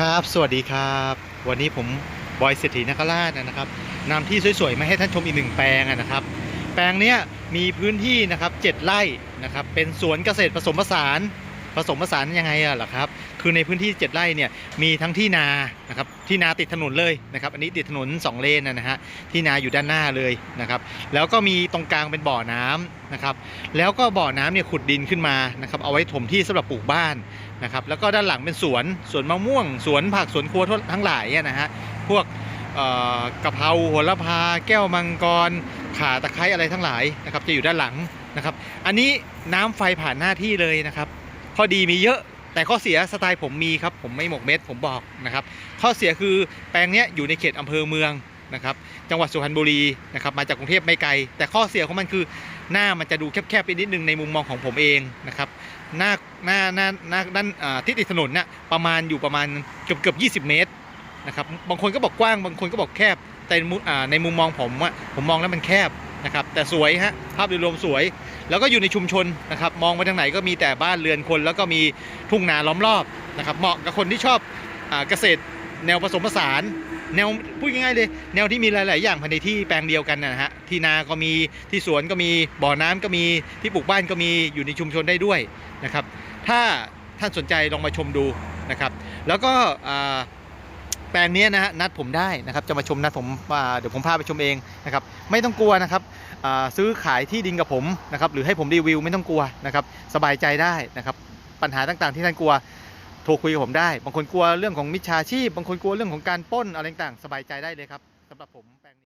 ครับ สวัสดีครับ วันนี้ผมบอยเศรษฐีนักราชนะครับนำที่สวยๆมาให้ท่านชมอีกหนึ่งแปลงนะครับ แปลงนี้มีพื้นที่นะครับเจ็ดไร่นะครับ เป็นสวนเกษตรผสมผสาน ผสมผสานยังไงอะล่ะครับ คือในพื้นที่ 7 ไร่เนี่ยมีทั้งที่นานะครับที่นาติดถนนเลยนะครับ อันนี้ติดถนน 2 เลนนะฮะที่นาอยู่ด้านหน้าเลยนะครับ แล้วก็มีตรงกลางเป็นบ่อน้ำนะครับ แล้วก็บ่อน้ำเนี่ยขุดดินขึ้นมานะครับ เอาไว้ถมที่สำหรับปลูกบ้านนะครับ แล้วก็ด้านหลังเป็นสวนสวนมะม่วง สวนผักสวนครัวทั้งหลายนะฮะพวกกะเพราโหระพา แก้วมังกร ข่าตะไคร้อะไรทั้งหลายนะครับ จะอยู่ด้านหลังนะครับ อันนี้น้ำไฟผ่านหน้าที่เลยนะครับ ข้อดีมีเยอะ แต่ข้อเสียสไตล์ผมมีครับผมไม่หมกเม็ดผมบอกนะครับข้อเสียคือแปลงนี้อยู่ในเขตอำเภอเมืองนะครับจังหวัดสุพรรณบุรีนะครับมาจากกรุงเทพไม่ไกล แต่ข้อเสียของมันคือหน้ามันจะดูแคบๆไปนิดนึงในมุมมองของผมเองนะครับหน้าหน้าหน้าหน้าด้านอ่าที่ติดถนนเนี่ยประมาณอยู่ประมาณเกือบเกือบ20 เมตรนะครับบางคนก็บอกกว้างบางคนก็บอกแคบแต่ในมุอ่าในมุมมองผมอะผมมองแล้วมันแคบ นะครับแต่สวยฮะภาพโดยรวมสวย แล้วก็อยู่ในชุมชนนะครับ มองไปทางไหนก็มีแต่บ้านเรือนคน แล้วก็มีทุ่งนาล้อมรอบนะครับ เหมาะกับคนที่ชอบอเกษตรแนวผสมผสาน แนวพูดง่ายๆเลย แนวที่มีหลาย ๆ อย่างภายในที่แปลงเดียวกันนะฮะที่นาก็มีที่สวนก็มีบ่อน้ำก็มีที่ปลูกบ้านก็มีอยู่ในชุมชนได้ด้วยนะครับ ถ้าท่านสนใจลองมาชมดูนะครับ แล้วก็ แปลงนี้นะฮะนัดผมได้นะครับจะมาชมนัดผมเดี๋ยวผมพาไปชมเองนะครับไม่ต้องกลัวนะครับซื้อขายที่ดินกับผมนะครับหรือให้ผมรีวิวไม่ต้องกลัวนะครับสบายใจได้นะครับปัญหาต่างๆที่ท่านกลัวโทรคุยกับผมได้ บางคนกลัวเรื่องของมิจฉาชีพ บางคนกลัวเรื่องของการป้นอะไรต่างๆ สบายใจได้เลยครับสำหรับผมแปลงนี้